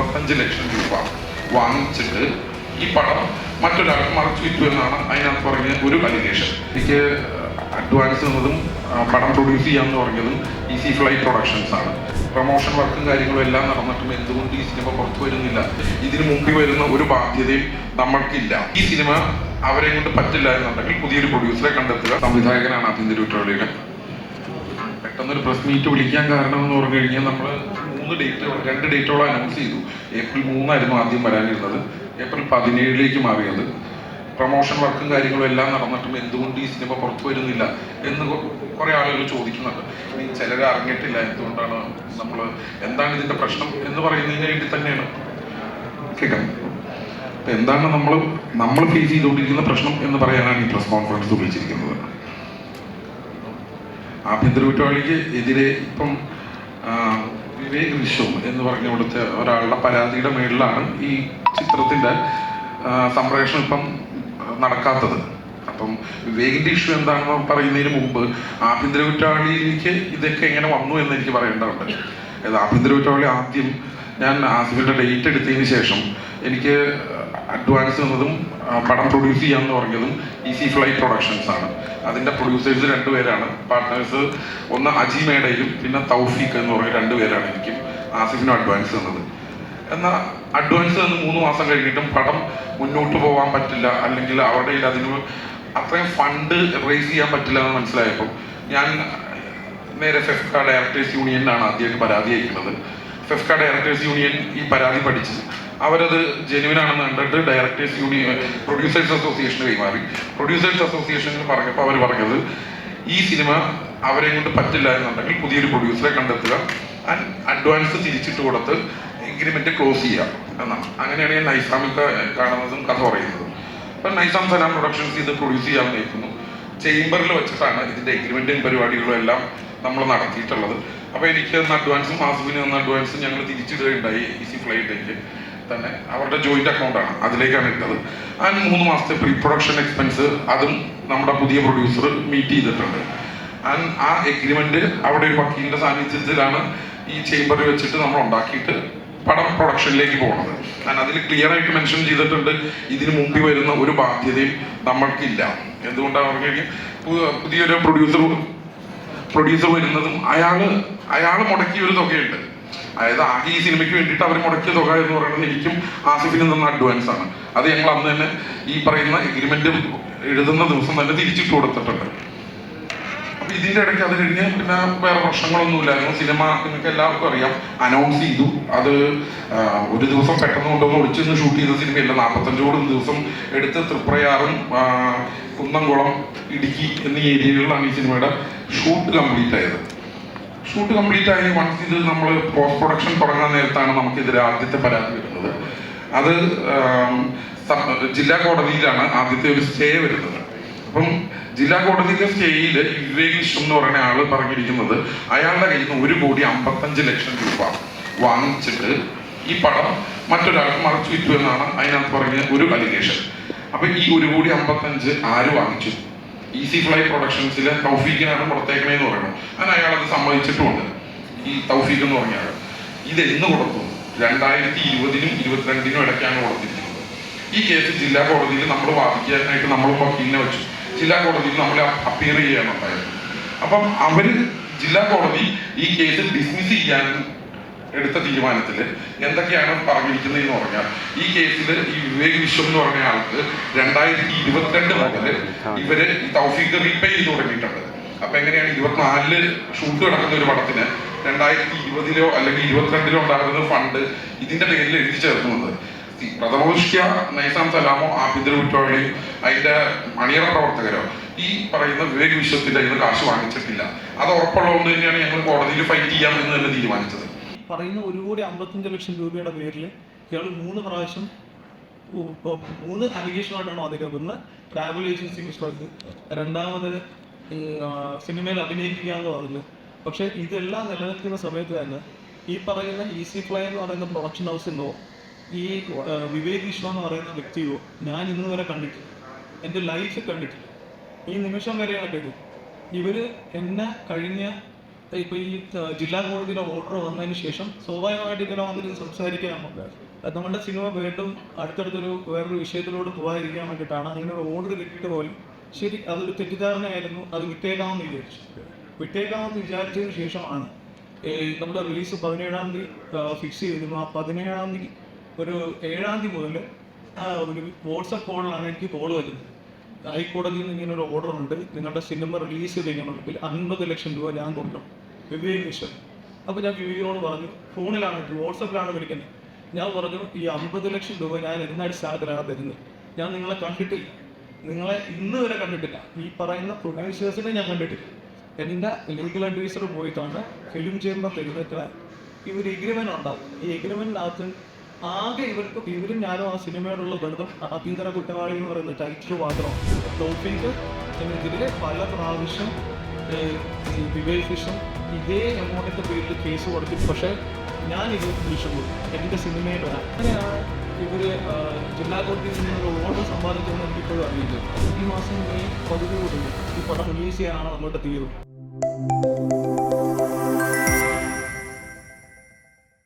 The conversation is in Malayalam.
അമ്പത്തഞ്ച് ലക്ഷം രൂപ വാങ്ങിച്ചിട്ട് ഈ പടം മറ്റൊരാൾക്ക് മറച്ചു വിറ്റു എന്നാണ് അതിനകത്ത് പറഞ്ഞ ഒരു അലിഗേഷൻ. എനിക്ക് അഡ്വാൻസ് എന്നതും പടം പ്രൊഡ്യൂസ് ചെയ്യാമെന്ന് പറഞ്ഞതും ഈ സി ഫ്ലൈ പ്രൊഡക്ഷൻസ് ആണ്. പ്രൊമോഷൻ വർക്കും കാര്യങ്ങളും എല്ലാം നടന്നിട്ടും എന്തുകൊണ്ട് ഈ സിനിമ പുറത്തു വരുന്നില്ല? ഇതിന് മുമ്പിൽ വരുന്ന ഒരു ബാധ്യതയും നമ്മൾക്കില്ല. ഈ സിനിമ അവരെ കൊണ്ട് പറ്റില്ല എന്നുണ്ടെങ്കിൽ പുതിയൊരു പ്രൊഡ്യൂസറെ കണ്ടെത്തുക. സംവിധായകനാണ് പെട്ടെന്ന് ഒരു പ്രസ് മീറ്റ് വിളിക്കാൻ കാരണം എന്ന് പറഞ്ഞു കഴിഞ്ഞാൽ നമ്മൾ മൂന്ന് ഡേറ്റ് രണ്ട് ഡേറ്റോളം അനൗൺസ് ചെയ്തു. ഏപ്രിൽ മൂന്നായിരുന്നു ആദ്യം വരാനിരുന്നത്. ഏപ്രിൽ പതിനേഴിലേക്ക് മാറിയത്. പ്രൊമോഷൻ വർക്കും കാര്യങ്ങളും എല്ലാം നടന്നിട്ടും എന്തുകൊണ്ട് ഈ സിനിമ പുറത്തു വരുന്നില്ല എന്ന് കുറേ ആളുകൾ ചോദിക്കുന്നുണ്ട്. ഇനി ചിലർ അറിഞ്ഞിട്ടില്ല എന്തുകൊണ്ടാണ് നമ്മൾ എന്താണ് ഇതിന്റെ പ്രശ്നം എന്ന് പറയുന്നതിന് വേണ്ടി തന്നെയാണ്. കേൾക്കാം അപ്പൊ എന്താണ് നമ്മൾ നമ്മൾ ഫേസ് ചെയ്തുകൊണ്ടിരിക്കുന്ന പ്രശ്നം എന്ന് പറയാനാണ് ഈ പ്രസ് കോൺഫറൻസ് വിളിച്ചിരിക്കുന്നത് ആഭ്യന്തര കുറ്റവാളിക്ക് എതിരെ ഇപ്പം വിവേക് എന്ന് പറഞ്ഞ ഇവിടുത്തെ ഒരാളുടെ പരാതിയുടെ മേളിലാണ് ഈ ചിത്രത്തിന്റെ സംപ്രേഷണം ഇപ്പം നടക്കാത്തത്. അപ്പം വിവേകിന്റെ ഇഷ്യൂ എന്താണെന്ന് പറയുന്നതിന് മുമ്പ് ആഭ്യന്തര കുറ്റവാളിയിലേക്ക് ഇതൊക്കെ എങ്ങനെ വന്നു എന്ന് എനിക്ക് പറയേണ്ടതുണ്ട്. ആഭ്യന്തര കുറ്റവാളി ആദ്യം ഞാൻ ആസിഫിന്റെ ഡേറ്റ് എടുത്തതിന് ശേഷം എനിക്ക് അഡ്വാൻസ് എന്നതും പടം പ്രൊഡ്യൂസ് ചെയ്യാമെന്ന് പറഞ്ഞതും സി ഫ്ലൈ പ്രൊഡക്ഷൻസ് ആണ്. അതിന്റെ പ്രൊഡ്യൂസേഴ്സ് രണ്ടുപേരാണ്. പാർട്ട്നേഴ്സ് ഒന്ന് അജി മേഡയിലും പിന്നെ തൗഫീഖ് എന്ന് പറയുന്ന രണ്ടുപേരാണ് എനിക്കും ആസിഫിനും അഡ്വാൻസ് തന്നത്. എന്നാൽ അഡ്വാൻസ് തന്ന് മൂന്ന് മാസം കഴിഞ്ഞിട്ടും പടം മുന്നോട്ട് പോകാൻ പറ്റില്ല. അല്ലെങ്കിൽ കയ്യിൽ അതിന് അത്രയും ഫണ്ട് റേസ് ചെയ്യാൻ പറ്റില്ല എന്ന് മനസ്സിലായപ്പോൾ ഞാൻ നേരെ ഫെഫ്ക ഡയറക്ടേഴ്സ് യൂണിയനിലാണ് ആദ്യമായിട്ട് പരാതി അയക്കുന്നത്. ഫെഫ്ക ഡയറക്ടേഴ്സ് യൂണിയൻ ഈ പരാതി പഠിച്ച് അവരത് ജെനുവിൻ ആണെന്ന് കണ്ടിട്ട് ഡയറക്ടേഴ്സ് യൂണിയൻ പ്രൊഡ്യൂസേഴ്സ് അസോസിയേഷന് കൈമാറി. പ്രൊഡ്യൂസേഴ്സ് അസോസിയേഷനിൽ പറഞ്ഞപ്പോൾ അവർ പറഞ്ഞത് ഈ സിനിമ അവരെ കൊണ്ട് പറ്റില്ല എന്നുണ്ടെങ്കിൽ പുതിയൊരു പ്രൊഡ്യൂസറെ കണ്ടെത്തുക. ആൻഡ് അഡ്വാൻസ് തിരിച്ചിട്ട് കൊടുത്ത് എഗ്രിമെന്റ് ക്ലോസ് ചെയ്യുക എന്നാണ്. അങ്ങനെയാണ് ഞാൻ നൈസാമിക്ക കാണുന്നതും കഥ പറയുന്നതും. അപ്പം നൈസാം സലാം പ്രൊഡക്ഷൻസ് ഇത് പ്രൊഡ്യൂസ് ചെയ്യാൻ നിൽക്കുന്നു. ചേംബറിൽ വെച്ചിട്ടാണ് ഇതിന്റെ എഗ്രിമെന്റും പരിപാടികളും എല്ലാം നമ്മൾ നടത്തിയിട്ടുള്ളത്. അപ്പോൾ എനിക്ക് തന്ന അഡ്വാൻസും ആസുവിന് തന്ന അഡ്വാൻസും ഞങ്ങൾ തിരിച്ചിടുകയുണ്ടായി ഈ സി ഫ്ലൈറ്റിലേക്ക് തന്നെ അവരുടെ ജോയിന്റ് അക്കൗണ്ടാണ് അതിലേക്കാണ് ഇട്ടത്. ആൻഡ് മൂന്ന് മാസത്തെ പ്രീ പ്രൊഡക്ഷൻ എക്സ്പെൻസ് അതും നമ്മുടെ പുതിയ പ്രൊഡ്യൂസർ മീറ്റ് ചെയ്തിട്ടുണ്ട്. ആൻഡ് ആ എഗ്രിമെന്റ് അവിടെ ഒരു വക്കീലിന്റെ സാന്നിധ്യത്തിലാണ് ഈ ചേംബറിൽ വെച്ചിട്ട് നമ്മൾ ഉണ്ടാക്കിയിട്ട് പടം പ്രൊഡക്ഷനിലേക്ക് പോകുന്നത് ഞാൻ അതിൽ ക്ലിയർ ആയിട്ട് മെൻഷൻ ചെയ്തിട്ടുണ്ട് ഇതിന് മുമ്പിൽ വരുന്ന ഒരു ബാധ്യതയും നമ്മൾക്കില്ല. എന്തുകൊണ്ടാണ് പറഞ്ഞു പുതിയൊരു പ്രൊഡ്യൂസർ പ്രൊഡ്യൂസർ വരുന്നതും അയാൾ അയാൾ മുടക്കിയ ഒരു തുകയുണ്ട്. അതായത് ആകെ ഈ സിനിമയ്ക്ക് വേണ്ടിയിട്ട് അവർ മുടക്കിയ തുക എന്ന് പറയുന്നത് എനിക്കും ആസിഫിനും നിന്ന് അഡ്വാൻസ് ആണ്. അത് ഞങ്ങൾ അന്ന് തന്നെ ഈ പറയുന്ന എഗ്രിമെന്റ് എഴുതുന്ന ദിവസം തന്നെ തിരിച്ചിട്ട് കൊടുത്തിട്ടുണ്ട്. അപ്പൊ ഇതിന്റെ ഇടയ്ക്ക് അത് കഴിഞ്ഞ് പിന്നെ വേറെ പ്രശ്നങ്ങളൊന്നുമില്ലായിരുന്നു. സിനിമ നിങ്ങൾക്ക് എല്ലാവർക്കും അറിയാം. അനൗൺസ് ചെയ്തു. അത് ഒരു ദിവസം പെട്ടെന്ന് കൊണ്ടുവന്ന് ഒളിച്ചിരുന്ന് ഷൂട്ട് ചെയ്ത സിനിമയല്ല. നാൽപ്പത്തഞ്ചോളം ദിവസം എടുത്ത് തൃപ്രയാറും കുന്നംകുളം ഇടുക്കി എന്നീ ഏരിയകളിലാണ് ഈ സിനിമയുടെ ഷൂട്ട് കംപ്ലീറ്റ് ആയത്. ഷൂട്ട് കംപ്ലീറ്റ് ആയി വൺസ് ഇത് നമ്മൾ പോസ്റ്റ് പ്രൊഡക്ഷൻ തുടങ്ങാൻ നേരത്താണ് നമുക്കിതിലെ ആദ്യത്തെ പരാതി വരുന്നത്. അത് ജില്ലാ കോടതിയിലാണ് ആദ്യത്തെ ഒരു സ്റ്റേ വരുന്നത്. അപ്പം ജില്ലാ കോടതിയിലെ സ്റ്റേയിൽ വിശ്വം എന്ന് പറയുന്ന ആൾ പറഞ്ഞിരിക്കുന്നത് അയാളുടെ കയ്യിൽ നിന്ന് ഒരു കോടി അമ്പത്തഞ്ച് ലക്ഷം രൂപ വാങ്ങിച്ചിട്ട് ഈ പടം മറ്റൊരാൾക്ക് മറച്ചു വിറ്റു എന്നാണ് അതിനകത്ത് പറഞ്ഞ ഒരു അലിഗേഷൻ. അപ്പൊ ഈ ഒരു കോടി അമ്പത്തഞ്ച് ആര് വാങ്ങിച്ചു? ഈസി ഫ്ലൈ പ്രൊഡക്ഷൻസിൽ തൗഫീഖിനാണ് പുറത്തേക്കണേന്ന് പറയുന്നത് അങ്ങനെ അയാൾ അത് സമ്മതിച്ചിട്ടുമുണ്ട് ഈ തൗഫീഖ് എന്ന് പറഞ്ഞ ആൾ ഇത് എന്ന് കൊടുത്തു? രണ്ടായിരത്തി ഇരുപതിനും ഇരുപത്തിരണ്ടിനും ഇടയ്ക്കാണ് കൊടുത്തിരിക്കുന്നത്. ഈ കേസ് ജില്ലാ കോടതിയിൽ നമ്മൾ വാദിക്കാനായിട്ട് നമ്മൾ വക്കീലിനെ വെച്ചു. ജില്ലാ കോടതിയിൽ നമ്മൾ അപ്പീർ ചെയ്യാനുണ്ടായിരുന്നു. അപ്പം അവർ ജില്ലാ കോടതി ഈ കേസ് ഡിസ്മിസ് ചെയ്യാൻ എടുത്ത തീരുമാനത്തിൽ എന്തൊക്കെയാണ് പറഞ്ഞിരിക്കുന്നത് എന്ന് പറഞ്ഞാൽ ഈ കേസിൽ ഈ വിവേക് വിശ്വം എന്ന് പറഞ്ഞ ആൾക്ക് രണ്ടായിരത്തി ഇരുപത്തിരണ്ട് മുതൽ ഇവർ തൗഫീഖ് റീപേ ചെയ്ത് തുടങ്ങിയിട്ടുണ്ട്. അപ്പൊ എങ്ങനെയാണ് ഇരുപത്തിനാലിൽ ഷൂട്ട് നടക്കുന്ന ഒരു പടത്തിന് രണ്ടായിരത്തി ഇരുപതിലോ അല്ലെങ്കിൽ ഇരുപത്തിരണ്ടിലോ ഉണ്ടാകുന്ന ഫണ്ട് ഇതിന്റെ പേരിൽ എഴുതി ചേർക്കുന്നത് പ്രഥമദൃഷ്ട്യ നൈസാം സലാമോ ആഭ്യന്തര കുറ്റവാളി അതിന്റെ അണിയറ പ്രവർത്തകരോ ഈ പറയുന്ന വിവേക് വിശ്വത്തിന്റെ കാശ് വാങ്ങിച്ചിട്ടില്ല. അത് ഉറപ്പുള്ളതുകൊണ്ട് തന്നെയാണ് ഞങ്ങൾ കോടതിയിൽ ഫൈറ്റ് ചെയ്യാം എന്ന് തന്നെ തീരുമാനിച്ചത്. പറയുന്ന ഒരു കോടി അമ്പത്തഞ്ച് ലക്ഷം രൂപയുടെ പേരിൽ ഇയാൾ മൂന്ന് പ്രാവശ്യം മൂന്ന് അലിഗേഷനായിട്ടാണ് അദ്ദേഹം ഒന്ന് ട്രാവൽ ഏജൻസി മിസ്റ്റർക്ക് രണ്ടാമത് സിനിമയിൽ അഭിനയിക്കുക അഭിനയിക്കുകയെന്ന് പറഞ്ഞു പക്ഷെ ഇതെല്ലാം നിലനിൽക്കുന്ന സമയത്ത് തന്നെ ഈ പറയുന്ന ഈസി ഫ്ലൈ എന്ന് പറയുന്ന പ്രൊഡക്ഷൻ ഹൗസിനോ ഈ വിവേക് വിശ്വ എന്ന് പറയുന്ന വ്യക്തിയോ ഞാൻ ഇന്ന് വരെ കണ്ടിട്ടില്ല. എന്റെ ലൈഫ് കണ്ടിട്ടില്ല. ഈ നിമിഷം വരെയാണ് കേട്ടു ഇവർ എന്നെ കഴിഞ്ഞ ഇപ്പോൾ ഈ ജില്ലാ കോടതിയിലെ ഓർഡർ വന്നതിന് ശേഷം സ്വാഭാവികമായിട്ട് ഇങ്ങനെ വന്നിട്ട് സംസാരിക്കാൻ നമുക്ക് നമ്മുടെ സിനിമ വീണ്ടും അടുത്തടുത്തൊരു വേറൊരു വിഷയത്തിലോട്ട് പോകാതിരിക്കാൻ വേണ്ടിയിട്ടാണ് അങ്ങനെ ഒരു ഓർഡർ കിട്ടിയിട്ട് പോലും ശരി അതൊരു തെറ്റിദ്ധാരണയായിരുന്നു അത് വിട്ടേക്കാമെന്ന് വിചാരിച്ചു. വിട്ടേക്കാമെന്ന് വിചാരിച്ചതിന് ശേഷമാണ് നമ്മുടെ റിലീസ് പതിനേഴാം തീയതി ഫിക്സ് ചെയ്തിരുന്നു. ആ പതിനേഴാം തീയതി ഒരു ഏഴാം തീയതി മുതൽ ഒരു വാട്സപ്പ് കോളിലാണ് എനിക്ക് കോൾ വരുന്നത്. ഹൈക്കോടതിയിൽ നിന്ന് ഇങ്ങനെ ഒരു ഓർഡർ ഉണ്ട്. നിങ്ങളുടെ സിനിമ റിലീസ് ചെയ്യണമെങ്കിൽ അൻപത് ലക്ഷം രൂപ ഞാൻ കൊടുക്കണം. വിവേക് മിഷൻ അപ്പോൾ ഞാൻ വിവേകിനോട് പറഞ്ഞു ഫോണിലാണ് വാട്സപ്പിലാണ് വിളിക്കുന്നത്. ഞാൻ പറഞ്ഞു ഈ അമ്പത് ലക്ഷം രൂപ ഞാൻ എന്നടിസ്ഥാനത്തിലാണ് തരുന്നത്. ഞാൻ നിങ്ങളെ കണ്ടിട്ടില്ല. നിങ്ങളെ ഇന്ന് വരെ കണ്ടിട്ടില്ല. ഈ പറയുന്ന പ്രൊഡ്യൂസേഴ്സിനെ ഞാൻ കണ്ടിട്ടില്ല. എന്റെ ലീഗൽ അഡ്വൈസർ പോയിട്ടാണ് ഫിലിം ചേംബർ തരുന്നിട്ട് ഇവർ എഗ്രിമെന്റ് ഉണ്ടാവും. ഈ എഗ്രിമെന്റിനകത്ത് ആകെ ഇവർക്ക് ഇവരും ഞാനും ആ സിനിമയോടുള്ള ബന്ധം ആഭ്യന്തര കുറ്റവാളി എന്ന് പറയുന്ന ടൈറ്റിൽ മാത്രം ടോപ്പിക്ക് എന്നെതിരെ പല പ്രാവശ്യം വിവേക് കൃഷ്ണൻ ഇതേ എമൗണ്ടിന്റെ പേരിൽ കേസ് കൊടുത്തു പക്ഷേ ഞാൻ ഇത് വിളിച്ചു കൊടുത്തു എന്റെ സിനിമയിൽ വരാം അങ്ങനെയാണ് ഇവർ ജില്ലാ കോടതിയിൽ നിന്നൊരു ഓർഡർ സമ്പാദിച്ചതെന്ന് എനിക്കിപ്പോഴും അറിയില്ല. ഈ മാസം മെയ് കൂടുതൽ ഈ പടം റിലീസ് ചെയ്യാനാണ് നമ്മളുടെ തീരുമാനം